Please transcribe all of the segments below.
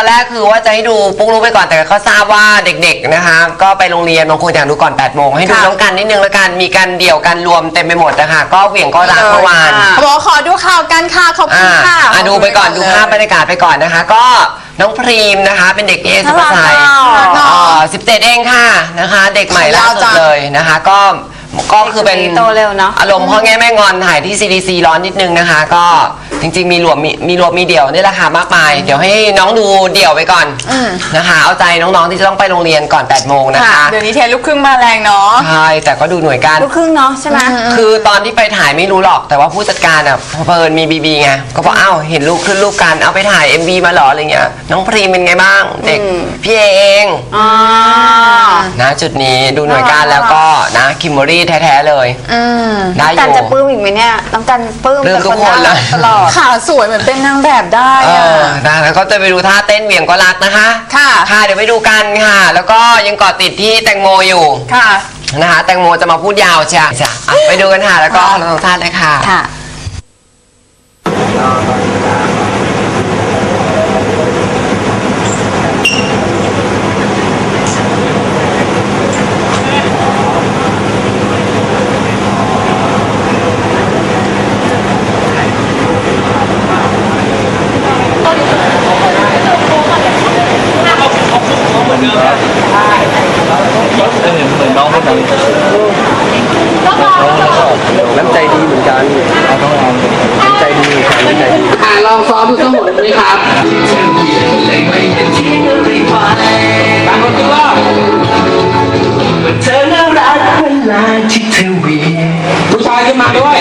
ตอนแรกคือว่าจะให้ดูปุ๊กรู้ไปก่อนแต่ก็ทราบว่าเด็กๆนะคะ ก็ไปโรงเรียนบางคนอยากดูก่อน8โมงให้ดูค่ะ น้องกันนิดนึงแล้วกันมีการเดี่ยวกันรวมเต็มไปหมดนะคะก็เหวี่ยงก็รักเมื่อวานเขาบอกว่าขอดูข่าวกันค่ะขอบคุอ่าณค่ะ อะดูไปก่อนดูภาพบรรยากาศไปก่อนนะคะ ก็น้องพรีมนะคะ เป็นเด็กเอสุภาชัยน่ารักอะสิบเจ็ดเองค่ะนะคะ เด็กใหม่ล่าสุดยาวจังเลยนะคะ ก็ ก็คือเป็นเด็กคนนี้โตเร็วเนอะ อารมณ์พ่อแง่แม่งอนถ่ายที่ CDC ร้อนนิดนึงนะคะ ก็จริง ๆ มีรวมมีมีรวมมีเดี่ยวนี่แหละค่ะมากมาย เดี๋ยวให้น้องดูเดี่ยวไปก่อนอืมนะคะ เอาใจน้องๆที่จะต้องไปโรงเรียนก่อน8โมงนะคะเดี๋ยวนี้เทรนลูกครึ่งมาแรงเนาะ ใช่แต่ก็ดูหน่วยการ ลูกครึ่งเนาะใช่ไหม คือตอนที่ไปถ่ายไม่รู้หรอกแต่ว่าผู้จัดการอะเพลินมีบีบีไงก็บอกอ้าวเห็นลูกขึ้นรูปกันเอาไปถ่าย MV มาเหรออะไรเงี้ยน้องพรีมเป็นไงบ้างเด็กอืมพี่เอเองอ๋อ นะจุดนี้ดูหน่วยการแล้วก็นะคิมเบอรี่แท้ๆเลย อืมได้อยู่น้องกันจะปลื้มอีกไหมเนี่ยน้องกันปลื้มปลื้มแต่ทุกคนน่ารัเลยตลอด ขาสวยเหมือนเป็นนางแบบได้เออะ อนะแล้วก็จะไปดูท่าเต้นเหวี่ยงก็รักนะคะ ค่ะ ค่ะ เดี๋ยวไปดูกันค่ะ แล้วก็ยังเกาะติดที่แตงโมอยู่ค่ะ นะคะ แตงโมจะมาพูดยาวใช่จ้ะอะไปดูกันค่ะ แล้วก็เราท่านเลยค่ะ ค่ะ เห็นเหมือนน้องคนนั้นน้ำใจดีเหมือนกันน้ำใจดีน้ำใจดีอ่าลองซ้อมดูสักหนไหมครับบางคนก็ว่าเธอน่ารักเวลาที่เธอวีผู้ชายขึ้นมาด้วย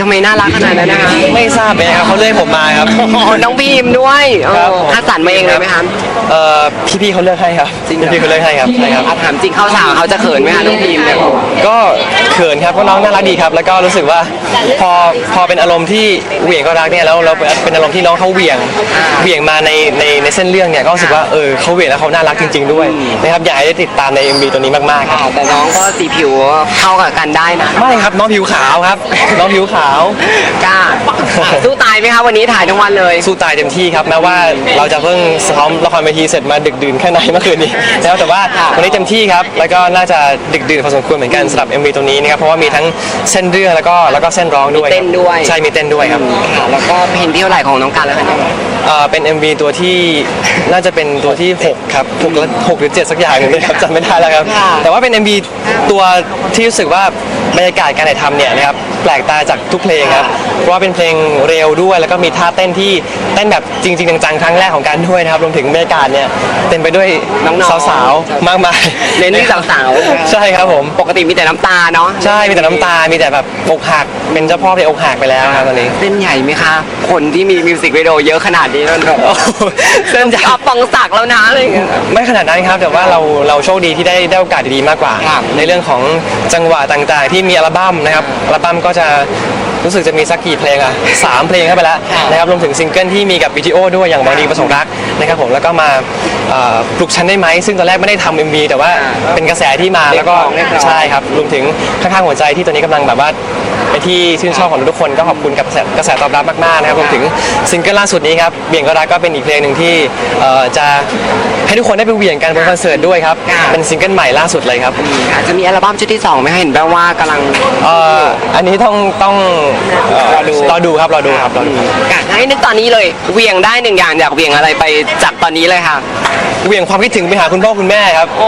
ทำไมน่ารักขนาดนั้นนะคะไม่ทราบเลยครับเขาเลื่อยผมมาครับ อ๋อน้องบีมด้วยเอครัอบคัดสรรมาเองเลยไหมคะเอ่อพี่ๆเขาเลือกให้ครับจริงเหรอพี่ๆเขาเลือกให้ครับใช่ครับ อะถามจริงเข้าฉากเขาจะเขินไหมคะน้องบีมเนี่ยก็เขินครับเพราะน้องน่ารักดีครับ แล้วก็รู้สึกว่าพอพอเป็นอารมณ์ที่เหวี่ยงก็รักเนี่ยแล้วเราเป็นอารมณ์ที่น้องเขาเหวี่ยงเหวี่ยงมาในในในเส้นเรื่องเนี่ยก็รู้สึกว่าเออเขาเหวี่ยงแล้วเขาน่ารักจริง ๆ ด้วยนะครับอยากให้ได้ติดตามใน MV ตัวนี้มากๆครับแต่น้องก็สีผิวเข้ากับกันได้นะไม่ครับน้องผิวขาวครับ น้องผิวขาวกล้าสู้ตายไหมคะวันนี้ถ่ายทั้งวันเลย สู้ตายเต็มที่ครับแม้ว่าเราจะเพิ่งซ้อมละครเวทีเสร็จมาดึกดื่นแค่ไหนเมื่อคืนนี้แล้วแต่ว่าวันนี้เต็มที่ครับแล้วก็น่าจะดึกดื่นพอสมควรเหมือนกันสำหรับ MV ตัวนี้นะครับเพราะว่ามีทั้งเส้นเรื่องแล้วก็แล้วก็เส้นร้องด้วยมีเต้นด้วย ใช่มีเต้นด้วยครับ ค่ะแล้วก็เพลงที่เท่าไหร่ของน้องกันแล้วคะเนี่ยเอ่อเป็น MV ตัวที่ น่าจะเป็นตัวที่ 6 ครับ6และ6หรือ 7 สักอย่างหนึงนะครับจำไม่ได้แล้วครับ แต่ว่าเป็น MV ตัวที่รู้สึกว่าบรรยากาศการถ่ายทำเนี่ยนะครับแปลกตาจากทุกเพลงครับเพราะว่าเป็นเพลงเร็วด้วย แล้วก็มีท่าเต้นที่เต้นแบบจริงๆจังๆครั้งแรกของการด้วยนะครับรวมถึงบรรยากาศเนี่ยเต็มไปด้วยน้องๆสาวๆมากมายเน้นที่สาวๆ ใช่ครับผมปกติมีแต่น้ำตาเนาะใช่มีแต่น้ำตา มีแต่แบบอกหักเป็นเจ้าพ่อเพลงอกหักไปแล้วครับตอนนี้เส้นใหญ่ไหมคะ คนที่มีมิวสิกวิดีโอเยอะขนาดนี้มันแบบโอ้โหเส้นใหญ่ออฟปองศักดิ์แล้วนะอะไรอย่างเงี้ย ไม่ขนาดนั้นครับ แต่ว่าเราเราโชคดีที่ได้ได้โอกาสดีๆมากกว่าครับในเรื่องของจังหวะต่างๆที่มีอัลบั้มนะครับอัลบั้มก็จะรู้สึกจะมีสักกี่เพลงอะสามเพลงเข้าไปแล้วนะครับรวมถึงซิงเกิลที่มีกับวิดีโอด้วยอย่างบางดีประสงค์รักนะครับผมแล้วก็มาเอ่อปลุกฉันได้ไหมซึ่งตอนแรกไม่ได้ทำ MV แต่ว่าเป็นกระแสที่มาแล้วก็เรียกร้องใช่ครับรวมถึงข้างๆหัวใจที่ตอนนี้กำลังแบบว่าเป็น ที่ชื่นชอบของทุกคนก็ขอบคุณกับกระแสกระแสตอบรับมากๆนะครับรวมถึงซิงเกิลล่าสุดนี้ครับเบี่ยงก็รักก็เป็นอีกเพลงหนึ่งที่เอ่อจะให้ทุกคนได้ไปเหวี่ยงกันบนคอนเสิร์ตด้วยครับค่ะเป็นซิงเกิลใหม่ล่าสุดเลยครับอาจจะมีอัลบั้มชุดที่สองไหมคะเห็นแปลว่ากำลังเอ่ออันนี้ต้องต้องเอ่อรอดูรอดูครับรอดูครับรอดูอยากให้นึกตอนนี้เลยเหวียงได้หนึ่งอย่างอยากเหวียงอะไรไปจากตอนนี้เลยค่ะเหวี่ยงความคิดถึงไปหาคุณพ่อคุณแม่ครับโอ้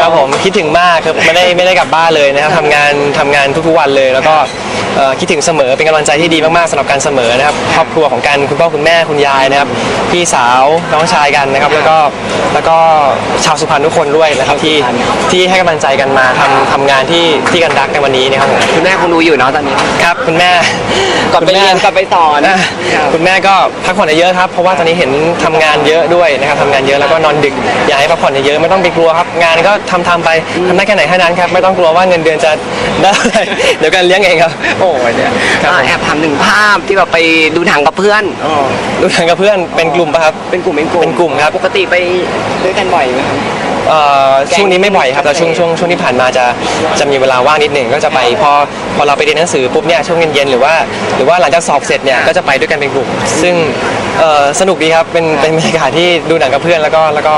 ครับผมคิดถึงมากครับไม่ได้ไม่ได้กลับบ้านเลยนะครับทำงานทำงานทุกๆวันเลยแล้วก็は。 เอ่อคิดถึงเสมอเป็นกำลังใจที่ดีมากๆสำหรับการเสมอนะครับครอบครัวของกันคุณพ่อคุณแม่คุณยายนะครับพี่สาวน้องชายกันนะครับ แล้วก็แล้วก็ชาวสุพรรณทุกคนด้วยนะครับที่ที่ให้กำลังใจกันมาทำทำงานที่ที่กันรักในวันนี้นะครับผมคุณแม่คงรู้อยู่เนาะตอนนี้ครับ คุณแม่ก่อนไปเรียนก่อนไปสอนอะคุณแม่ก็พักผ่อนเยอะๆครับ เพราะว่าตอนนี้เห็นทำงานเยอะด้วยนะครับทำงานเยอะแล้วก็นอนดึก อยากให้พักผ่อนเยอะๆไม่ต้องไปกลัวครับ งานก็ทำทำไปทำได้แค่ไหนแค่นั้นครับ ไม่ต้องกลัวว่าเงินเดือนจะได้อะไรเดี๋ยวการเลี้ยงเองครับ โอ้ยเนี่ยครับอ่าผมแอบถามถึงภาพที่แบบไปดูหนังกับเพื่อน ดูทางกับเพื่อนเป็นกลุ่มปะครับ เป็นกลุ่มเป็นกลุ่มเป็นกลุ่มครับ ปกติไปด้วยกันบ่อยไหมครับ เอ่อช่วงนี้ไม่บ่อยครับแต่ช่วงช่วงช่วงที่ผ่านมาจะจะมีเวลาว่างนิดหนึ่งก็จะไปพอพอเราไปเรียนหนังสือปุ๊บเนี่ยช่วงเย็นๆหรือว่า หรือว่าหลังจากสอบเสร็จเนี่ยก็จะไปด้วยกันเป็นกลุ่ม ซึ่ง เอ่อสนุกดีครับเป็นเป็นบรรยากาศที่ดูหนังกับเพื่อนแล้วก็แล้วก็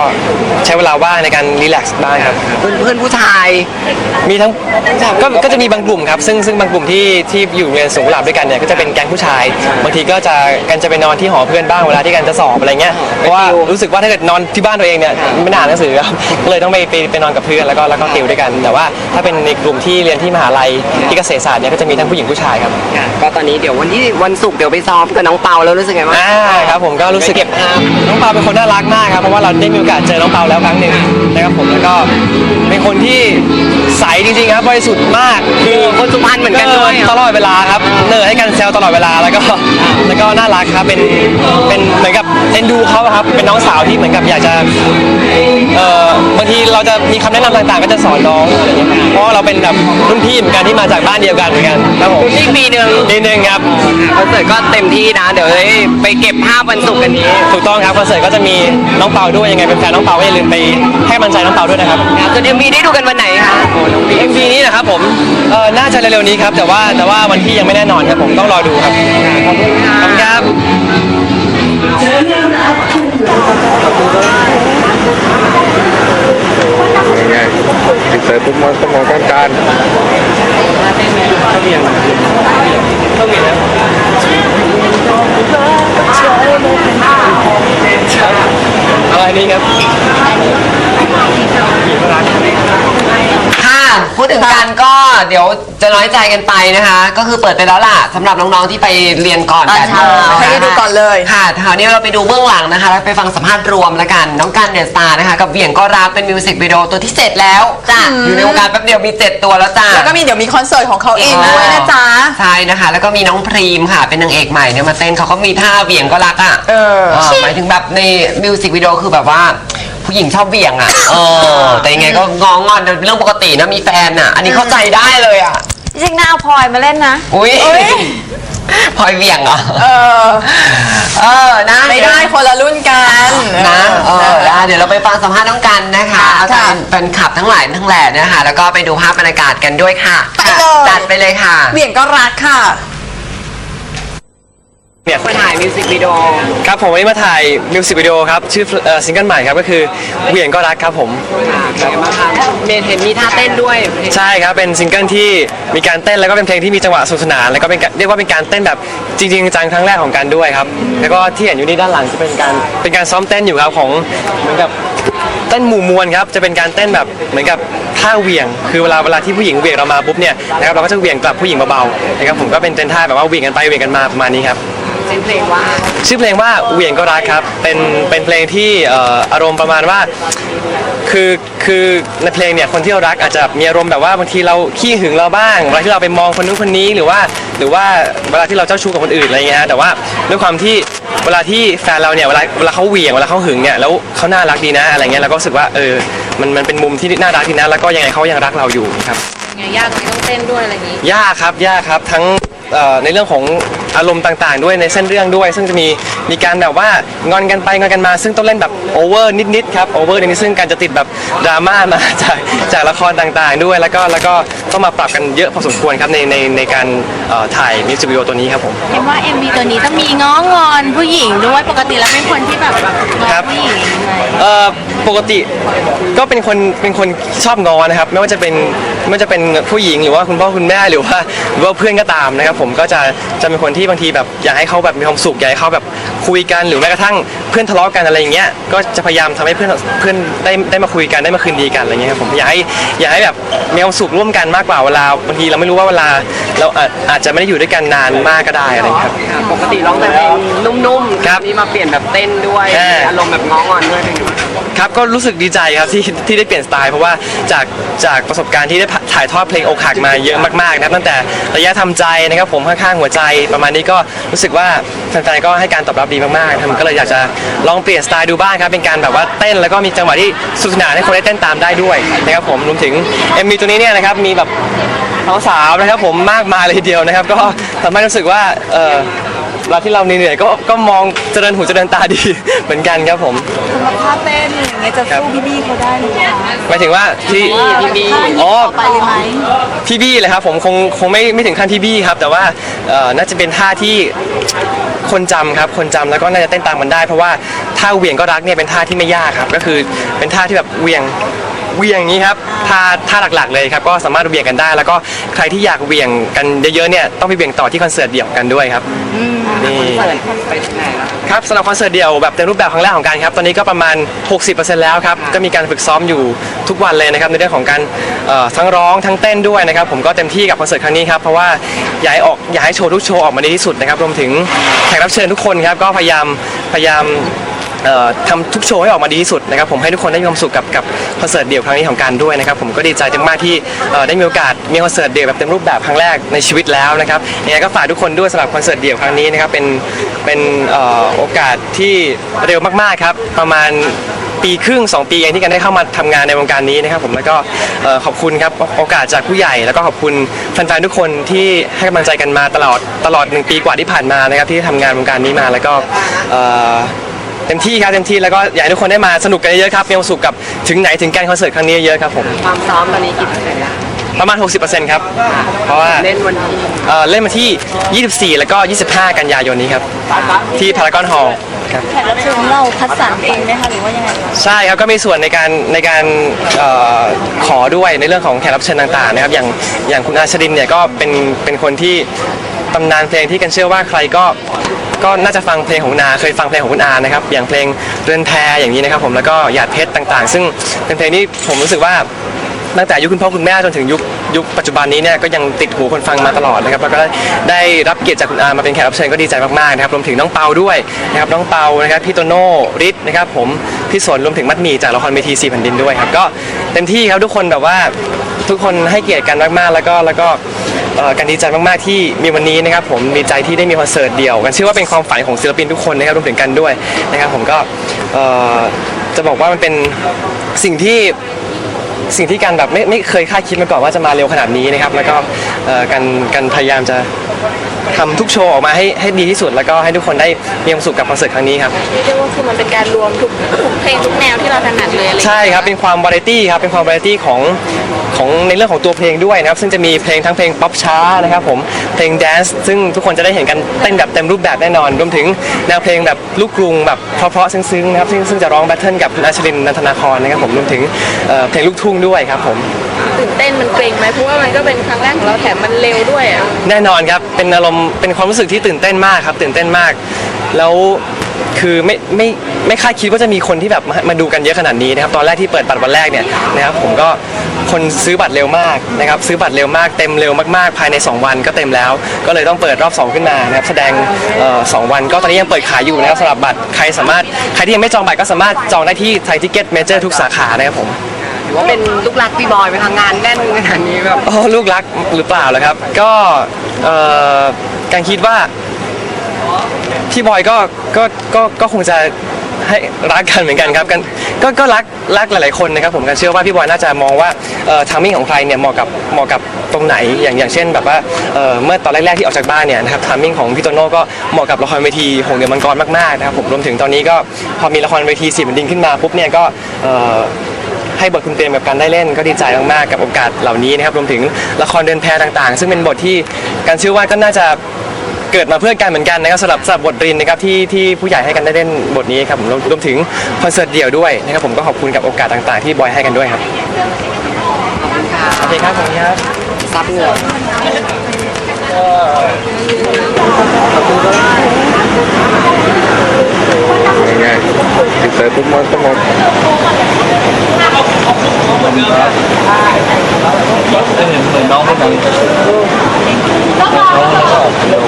ใช้เวลาว่างในการรีแลกซ์บ้างครับ เพื่อนเพื่อนผู้ชาย มีทั้งก็ก็จะมีบางกลุ่มครับซึ่งซึ่งบางกลุ่มที่ที่อยู่โรงเรียนสงกุหลาบด้วยกันเนี่ยก็จะเป็นแก๊งผู้ชาย บางทีก็จะกันจะไปนอนที่หอเพื่อนบ้างเวลาที่กันจะสอบอะไรเงี้ยเพราะว่ารู้สึกว่าถ้าเกิดนอนที่บ้านตัวเองเนี่ยไม่น่าอ่านหนังสือครับ ก็เลยต้องไปไปไปนอนกับเพื่อนแล้วก็แล้วก็ติวด้วยกัน แต่ว่าถ้าเป็นในกลุ่มที่เรียนที่มหาลัยที่เกษตรศาสตร์เนี่ยก็จะมีทั้งผู้หญิงผู้ชายครับค่ะก็ตอนนี้เดี๋ยววันที่วันศุกร์เดี๋ยวไปซ้อมกับน้องเปาแล้วรู้สึกไงบ้างอ่าครับผมก็รู้สึกเก็บภาพน้องเปาเป็นคนน่ารักมากครับเพราะว่าเราได้มีโอกาสเจอน้องเปาแล้วครั้งหนึ่งนะครับผมแล้วก็เป็นคนที่ใสจริงๆครับบริสุทธิ์มากคือคนสุพรรณเหมือนกันด้วยตลอดเวลาครับเนอให้กันแซวตลอดเวลาแล้วก็แล้วก็น่ารักครับเป็นเป็นเหมือนกับเอ็นดูเขาอะครับเป็นน้องสาวที่เหมือนกับอยากจะเอ่อบางทีเราจะมีคำแนะนำต่างๆ ก็จะสอนน้องอะไรอย่างเงี้ยเพราะว่าเราเป็นแบบรุ่นพี่เหมือนกันที่มาจากบ้านเดียวกันเหมือนกันครับผมนี่ปีหนึ่งนิดนึงครับคอนเสิร์ตก็เต็มที่นะเดี๋ยวได้ไปเก็บภาพวันศุกร์กันนี้ถูกต้องครับคอนเสิร์ตก็จะมีน้องเปาด้วยยังไงเป็นแฟนน้องเปาก็อย่าลืมไปให้กำลังใจน้องเปาด้วยนะครับส่วนเอ็มวีได้ดูกันวันไหนคะโอ้น้องบีเอ็มวีนี้นะครับผมเออน่าจะเร็วๆนี้ครับแต่ว่าแต่ว่าวันที่ยังไม่แน่นอนครับผมต้องรอดูครับขอบคุณครับยังไงติดเสยปุ๊บมันสมองการการ อะไร นี้ครับค่ะ พูดถึงกันก็ เดี๋ยวจะน้อยใจกันไปนะคะ ก็คือเปิดไปแล้วล่ะสำหรับน้องๆที่ไปเรียนก่อนอ่าแปดโมงใช่ให้ดูก่อนเลย ค่ะคราวนี้เราไปดูเบื้องหลังนะคะ แล้วไปฟังสัมภาษณ์รวมแล้วกัน น้องกันเดอะสตาร์นะคะ กับเหวี่ยงก็รักเป็นมิวสิกวิดีโอตัวที่เจ็ดแล้วจ้ะอยู่ในวงการแป๊บเดียวมีเจ็ดตัวแล้วจ้ะแล้วก็มีเดี๋ยวมีคอนเสิร์ตของเขาเองด้วยนะจ๊ะ ใช่นะคะ แล้วก็มีน้องพรีมค่ะ เป็นนางเอกใหม่เนี่ยมาเต้นเขาก็มีท่าเหวี่ยงก็รักอะเออเออหมายถึงแบบในมิวสิกวิดีโอคือแบบว่า ผู้หญิงชอบเหวี่ยงอะเออแต่ยังไงก็งองอนเป็นเรื่องปกตินะมีแฟนอะ อันนี้เข้าใจได้เลยอะจริงๆน่าเอาพลอยมาเล่นนะ อุ้ยอุ๊ยพลอยเหวี่ยงเหรอเออ เออนะไม่ได้คนละรุ่นกันนะเออได้เดี๋ยวเราไปฟังสัมภาษณ์น้องกันนะคะเอาใจค่ะแฟนคลับทั้งหลายทั้งแหล่นะคะแล้วก็ไปดูภาพบรรยากาศกันด้วยค่ะไปเลยจัดไปเลยค่ะเบี่ยงก็รักค่ะ เนี่ยมาถ่ายมิวสิกวิดีโอครับผมวันนี้มาถ่ายมิวสิกวิดีโอครับชื่อเอ่อซิงเกิลใหม่ครับก็คือเหวี่ยงก็รักครับผม ค่ะเป็นไงบ้างคะเมนเห็นมีท่าเต้นด้วยใช่ครับเป็นซิงเกิลที่มีการเต้นแล้วก็เป็นเพลงที่มีจังหวะสนุกสนานแล้วก็เป็นการเรียกว่าเป็นการเต้นแบบจริงๆจังครั้งแรกของกันด้วยครับ แล้วก็ที่เห็นอยู่นี่ด้านหลังจะเป็นการเป็นการซ้อมเต้นอยู่ครับของเหมือนกับเต้นหมู่มวลครับจะเป็นการเต้นแบบเหมือนกับท่าเหวี่ยง คือเวลาเวลาที่ผู้หญิงเหวี่ยงเรามาปุ๊บเนี่ยนะครับเราก็จะเหวี่ยงกลับผู้หญิงเบาๆนะครับผมก็เป็นเต้นท่าแบบว่าเหวี่ยงกันไปเหวี่ยงกันมาประมาณนี้ครับ เป็นเพลงว่าชื่อเพลงว่าเหวี่ยงก็รักครับ เป็นเป็นเพลงที่เอ่ออารมณ์ประมาณว่า คือคือในเพลงเนี่ยคนที่เรารักอาจจะมีอารมณ์แบบว่าบางทีเราขี้หึงเราบ้างเวลาที่เราไปมองคนนู้นคนนี้หรือว่าหรือว่าเวลาที่เราเจ้าชู้กับคนอื่นอะไรเงี้ยฮะแต่ว่าด้วยความที่เวลาที่แฟนเราเนี่ยเวลาเวลาเขาเหวี่ยงเวลาเขาหึงเนี่ยแล้วเขาน่ารักดีนะอะไรเงี้ยเราก็รู้สึกว่าเออมันมันเป็นมุมที่น่ารักดีนะแล้วก็ยังไงเขายังรักเราอยู่ครับ ไงยากไหมต้องเต้นด้วยอะไรอย่างงี้ ยากครับยากครับทั้งเอ่อ ในเรื่องของอารมณ์ต่างๆ ด้วยในเส้นเรื่องด้วย ซึ่งจะมีมีการแบบว่างอนกันไปงอนกันมา ซึ่งต้องเล่นแบบโอเวอร์นิดๆครับโอเวอร์นิดๆซึ่งการจะติดแบบดราม่ามาจากจากละครต่างๆ ด้วย แล้วก็แล้วก็ต้องมาปรับกันเยอะพอสมควรครับในในในการเอ่อถ่ายมิวสิกวิดีโอตัวนี้ครับผมเห็นว่า MV ตัวนี้ต้องมีง้องอนผู้หญิงด้วยปกติแล้วเป็นคนที่แบบแบบง้อครับผู้หญิงยังไงเอ่อปกติก็เป็นคนเป็นคนชอบงอนะครับ ไม่ว่าจะเป็นไม่ว่าจะเป็นผู้หญิงหรือว่าคุณพ่อคุณแม่หรือว่าหรือว่าเพื่อนก็ตามนะครับผมก็จะจะเป็นคนที่บางทีแบบอยากให้เขาแบบมีความสุขอยากให้เขาแบบคุยกันหรือแม้กระทั่งเพื่อนทะเลาะกันอะไรอย่างเงี้ยก็จะพยายามทำให้เพื่อนเพื่อนได้ได้มาคุยกันได้มาคืนดีกันอะไรเงี้ยครับผมอยากให้อยากให้แบบมีความสุขร่วมกันมากกว่าเวลาบางทีเราไม่รู้ว่าเวลาเราอาจอาจจะไม่ได้อยู่ด้วยกันนานมากก็ได้อะไรเงี้ยครับค่ะปกติร้องแต่เพลงนุ่มๆครับนี่มาเปลี่ยนแบบเต้นด้วย เอออ อารมณ์แบบง้องอนด้วยเป็นไงบ้าง ครับก็รู้สึกดีใจครับที่ที่ได้เปลี่ยนสไตล์เพราะว่าจากจากประสบการณ์ที่ได้ถ่ายทอดเพลงอกหักมาเยอะมากๆนะครับตั้งแต่ระยะทำใจนะครับนะครับผมข้างๆหัวใจ ประมาณนี้ก็รู้สึกว่าแฟนๆก็ให้การตอบรับดีมากๆนะครับก็เลยอยากจะลองเปลี่ยนสไตล์ดูบ้างครับเป็นการแบบว่าเต้นแล้วก็มีจังหวะที่สนุกสนานให้คนได้เต้นตามได้ด้วยนะครับผมรวมถึง MV ตัวนี้เนี่ยนะครับมีแบบสาวๆนะครับผมมากมายเลยทีเดียวนะครับ ก็ทำให้รู้สึกว่าเออ เวลาที่เราเหนื่อยๆก็ก็มองเจริญหูเจริญตาดี เหมือนกันครับผมสำหรับท่าเต้นอย่างเงี้ยจะสู้พี่บี้เขาได้หรือเปล่าหมายถึงว่าที่พี่บี้อ๋อต่อไปเลยไหมพี่บี้เลยครับผมคงคงไม่ไม่ถึงขั้นพี่บี้ครับ แต่ว่าเอ่อน่าจะเป็นท่าที่คนจำครับคนจำแล้วก็น่าจะเต้นตามมันได้ เพราะว่าท่าเหวี่ยงก็รักเนี่ยเป็นท่าที่ไม่ยากครับ ก็คือเป็นท่าที่แบบเหวี่ยง เหวี่ยงอย่างนี้ครับท่าท่าหลักๆเลยครับก็สามารถเหวี่ยงกันได้ แล้วก็ใครที่อยากเหวี่ยงกันเยอะๆเนี่ยต้องไปเหวี่ยงต่อที่คอนเสิร์ตเดี่ยวกันด้วยครับนี่ครับสำหรับคอนเสิร์ตเดี่ยวแบบเต็มรูปแบบครั้งแรกของการครับตอนนี้ก็ประมาณ 60%แล้วครับก็มีการฝึกซ้อมอยู่ทุกวันเลยนะครับในเรื่องของการเอ่อทั้งร้องทั้งเต้นด้วยนะครับผมก็เต็มที่กับคอนเสิร์ตครั้งนี้ครับเพราะว่าอยากให้ออกอยากให้โชว์ทุกโชว์ออกมาดีที่สุดนะครับรวมถึงแขกรับเชิญทุกคนครับก็พยายามพยายามเอ่อ ทำทุกโชว์ให้ออกมาดีที่สุดนะครับผมให้ทุกคนได้มีความสุขกับกับคอนเสิร์ตเดี่ยวครั้งนี้ของการด้วยนะครับผมก็ดีใจมากๆที่เอ่อได้มีโอกาสมีคอนเสิร์ตเดี่ยวแบบเต็มรูปแบบครั้งแรกในชีวิตแล้วนะครับยังไงก็ฝากทุกคนด้วยสำหรับคอนเสิร์ตเดี่ยวครั้งนี้นะครับเป็นเป็นเอ่อโอกาสที่เร็วมากๆครับประมาณปีครึ่ง 2 ปีเองที่กันได้เข้ามาทำงานในวงการนี้นะครับผมแล้วก็เอ่อขอบคุณครับโอกาสจากผู้ใหญ่ แล้วก็ขอบคุณแฟนๆทุกคนที่ให้กำลังใจกันมาตลอดตลอดหนึ่งปีกว่าที่ผ่านมานะครับที่ทำงานวงการนี้มาแล้วก็เอ่อ เต็มที่ครับเต็มที่แล้วก็อยากให้ทุกคนได้มาสนุกกันเยอะๆครับมีความสุขกับถึงไหนถึงการคอนเสิร์ตครั้งนี้เยอะๆครับผมความซ้อมตอนนี้กี่เปอร์เซ็นต์แล้วประมาณ 60%ครับ เพราะว่าเล่นวันที่เอ่อเล่นมาที่ 24 แล้วก็ 25 กันยายนนี้ครับ ที่พารากอนฮอลล์ครับ แขกรับเชิญของเราคัดสรรเองไหมคะหรือว่ายังไงใช่ครับก็มีส่วนในการในการเอ่อขอด้วยในเรื่องของแขกรับเชิญต่างๆนะครับอย่างอย่างคุณอาชรินเนี่ยก็เป็นเป็นคนที่ ตำนานเพลงที่กันเชื่อว่าใครก็ก็น่าจะฟังเพลงของคุณอาเคยฟังเพลงของคุณอานะครับอย่างเพลงเรือนแพอย่างนี้นะครับผมแล้วก็หยาดเพชรต่างๆ ซึ่งเป็นเพลงที่ผมรู้สึกว่าตั้งแต่ยุคคุณพ่อคุณแม่จนถึงยุคยุคปัจจุบันนี้เนี่ยก็ยังติดหูคนฟังมาตลอดนะครับแล้วก็ได้ได้รับเกียรติจากคุณอามาเป็นแขกรับเชิญก็ดีใจมากๆนะครับรวมถึงน้องเปาด้วยนะครับน้องเปานะครับพี่โตโน่ฤทธิ์นะครับผมพี่สนรวมถึงมัดหมีจากละครเวทีสี่แผ่นดินด้วยครับก็เต็มที่ครับทุกคนแบบว่าทุกคนให้เกียรติกันมากๆ แล้วก็แล้วก็ เอ่อกันดีใจมากๆที่มีวันนี้นะครับผมดีใจที่ได้มีคอนเสิร์ตเดี่ยว กันเชื่อว่าเป็นความฝันของศิลปินทุกคนนะครับรวมถึงกันด้วยนะครับผมก็เอ่อจะบอกว่ามันเป็นสิ่งที่สิ่งที่กันแบบไม่ไม่เคยคาดคิดมาก่อนว่าจะมาเร็วขนาดนี้นะครับแล้วก็เอ่อกันกันพยายามจะทำทุกโชว์ออกมาให้ให้ดีที่สุด แล้วก็ให้ทุกคนได้มีความสุขกับคอนเสิร์ตครั้งนี้ครับ เรียกว่าคือมันเป็นการรวมทุกทุกเพลงทุกแนวที่เราถนัดเลยอะไรอย่างเงี้ยใช่ครับ เป็นความวาไรตี้ครับ เป็นความวาไรตี้ของของในเรื่องของตัวเพลงด้วยนะครับ ซึ่งจะมีเพลงทั้งเพลงป๊อปช้านะครับผม เพลงแดนซ์ ซึ่งทุกคนจะได้เห็นกันเต้นแบบเต็มรูปแบบแน่นอน รวมถึงแนวเพลงแบบลูกกรุงแบบเพราะๆซึ้งๆนะครับ ซึ่งซึ่งจะร้องแบทเทิลกับคุณอาชรินนันทนาครนะครับผม รวมถึงเอ่อเพลงลูกทุ่งด้วยครับผม ตื่นเต้นมันเกรงไหมเพราะว่ามันก็เป็นครั้งแรกของเราแถมมันเร็วด้วยอะแน่นอนครับ เป็นอารมณ์ เป็นความรู้สึกที่ตื่นเต้นมากครับ ตื่นเต้นมาก แล้วคือไม่ไม่ไม่คาดคิดว่าจะมีคนที่แบบมามาดูกันเยอะขนาดนี้นะครับ ตอนแรกที่เปิดบัตรวันแรกเนี่ยนะครับ ผมก็คนซื้อบัตรเร็วมากนะครับ ซื้อบัตรเร็วมาก เต็มเร็วมากๆ ภายใน 2 วันก็เต็มแล้ว ก็เลยต้องเปิดรอบ 2 ขึ้นมานะครับ แสดงเอ่อสองวันก็ตอนนี้ยังเปิดขายอยู่นะครับสำหรับบัตร ใครสามารถ ใครที่ยังไม่จองบัตรก็สามารถจองได้ที่ไทยทิเก็ตเมเจอร์ทุกสาขานะครับผม ถือว่าเป็นลูกรักพี่บอยไปทางงานแน่นขนาดนี้แบบโอ้ลูกรักหรือเปล่าล่ะครับ ก็เอ่อการคิดว่าพี่บอยก็ก็ก็ก็คงจะให้รักกันเหมือนกันครับกันก็ก็รักรักหลายๆคนนะครับผมกันเชื่อว่าพี่บอยน่าจะมองว่าเอ่อทามมิ่งของใครเนี่ยเหมาะกับเหมาะกับตรงไหนอย่างอย่างเช่นแบบว่าเอ่อเมื่อตอนแรกๆที่ออกจากบ้านเนี่ยนะครับทามมิ่งของพี่โตโน่ก็เหมาะกับละครเวทีหงเดือมังกรมากๆนะครับผมรวมถึงตอนนี้ก็พอมีละครเวทีสี่แผ่นดินขึ้นมาปุ๊บเนี่ยก็เอ่อ ให้บทคุณเตรียมกับการได้เล่นก็ดีใจมากๆกับโอกาสเหล่านี้นะครับรวมถึงละครเดินแพต่างๆ ซึ่งเป็นบทที่การเชื่อว่าก็น่าจะเกิดมาเพื่อกันเหมือนกันนะครับสำหรับสำหรับบทเรียนนะครับที่ที่ผู้ใหญ่ให้กันได้เล่นบทนี้ครับผมรวมรวมถึงคอนเสิร์ตเดี่ยวด้วยนะครับผมก็ขอบคุณกับโอกาสต่างๆ ที่บอยให้กันด้วยครับโอเคครับผมครับซับเหงื่อยัง ไงติดใจปุ๊บมันก็หมด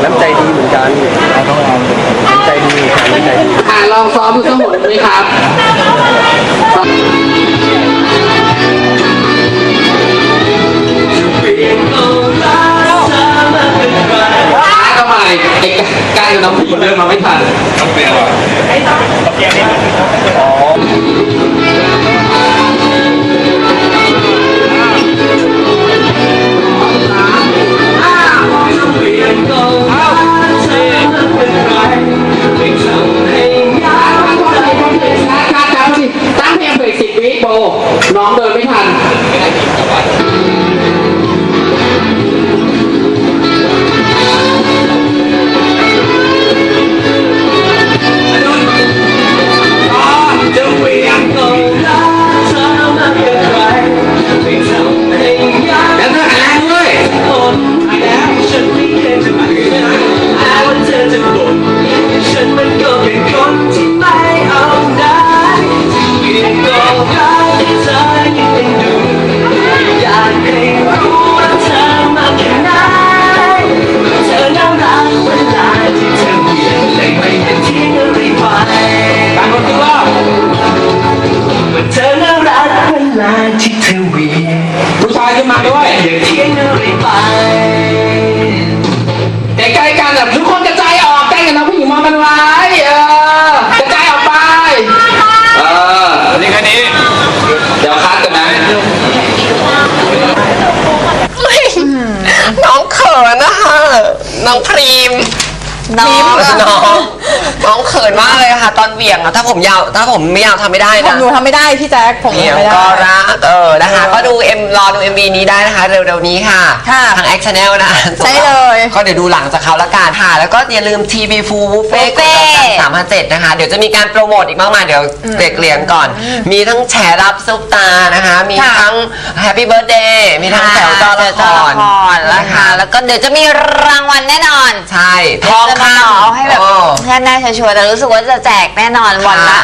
น้ำใจดีเหมือนกันน้ำใจดีครับน้ำใจดีอ่าลองซ้อมดูสักหนไหมครับเปลี่ยนายเอ้กายกับน้องผู้หญิงเริ่มมาไม่ทันต้องเปลี่ยนว่ะต้องเปลี่ยนอ๋อ ใกล้ๆกันแบบทุกคนกระจายออกใกล้กันนะผู้หญิงมองกันไว้เออกระจายออกไปเออนี่แค่นี้ เดี๋ยวคัดกันนะน้องเขินนะคะน้องพรีมน้องพรีมน้อง น้องเขินมากเลยค่ะ ตอนเหวี่ยงอะถ้าผมยาวถ้าผมไม่ยาวทำไม่ได้ผมนะหนูทำไม่ได้พี่แจ๊คผมเหวี่ยงทำไม่ได้ ก็รักเออนะคะ ก็ดูเอ็มรอดู MV นี้ได้นะคะ เร็วๆนี้ค่ะ ค่ะทาง X Channel นะใช่เลย ก็เดี๋ยวดูหลังจากเขาละกันค่ะ แล้วก็อย่าลืม TV Full Buffet กดดอกจันสามห้าเจ็ดนะคะ เดี๋ยวจะมีการโปรโมทอีกมากมายเดี๋ยวเบรกเรียนก่อน มีทั้งแฉรับซุปตานะคะ มีค่ะทั้ง Happy Birthday มีทั้งแถวจอละครนะคะ แล้วก็เดี๋ยวจะมีรางวัลแน่นอน ใช่ทองจะมาคำเอาให้แบบ เออแค่แน่ชัวร์ๆแต่รู้สึกว่าจะแจกแน่นอนวันละค่ะ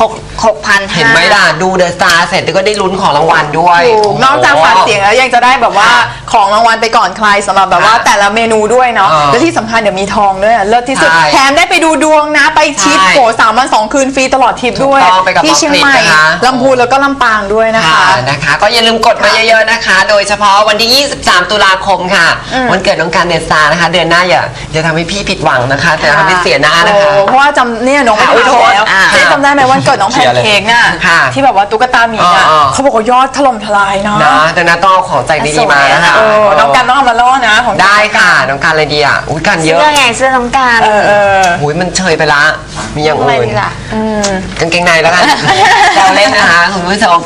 หกหกพันเห็นไหมล่ะ ดูเดอะสตาร์เสร็จก็ได้ลุ้นของรางวัลด้วยถูกนอกจากฝากเสียงแล้วยังจะได้แบบว่าของรางวัลไปก่อนใครสำหรับแบบว่าค่ะแต่ละเมนูด้วยเนาะอ่าและที่สำคัญเดี๋ยวมีทองด้วยอะเลิศที่สุดใช่แถมได้ไปดูดวงนะ ไปทริปใช่โหสามวันสองคืนฟรีตลอดทริปด้วยถูกต้องไปกับที่เชียงใหม่หมอคลิปนะคะลำพูนแล้วก็ลำปางด้วยนะคะค่ะนะคะ ก็อย่าลืมกดมาเยอะๆนะคะ โดยเฉพาะวันที่ 23 ตุลาคมค่ะอืมวันเกิดน้องการเดซานะคะ เดือนหน้าอย่าอย่าทำให้พี่ผิดหวังนะคะ แต่ทำให้เสียหน้านะคะโอ้เพราะว่าจำเนี่ยน้องไปค่ะดูแล้วอ่าเจ๊จำได้ไหมวันเกิดน้องแพนเค้กน่ะค่ะที่แบบว่าตุ๊กตาหมีน่ะอ่าๆ เขาบอกว่ายอดถล่มทลายเนาะนะดังนั้นต้องเอาของใจดีๆมานะคะเออน้องกันต้องเอามาล่อนะของได้ค่ะน้องการอะไรดีอะอุ้ยกันเยเสื้อะอไงเสื้อน้องการเออเอออุ้ยมันเชยไปละ มีอย่างอะไรอื่น ดีล่ะอืมกางเกงในแล้วกันแซวเล่นนะคะคุณผู้ชม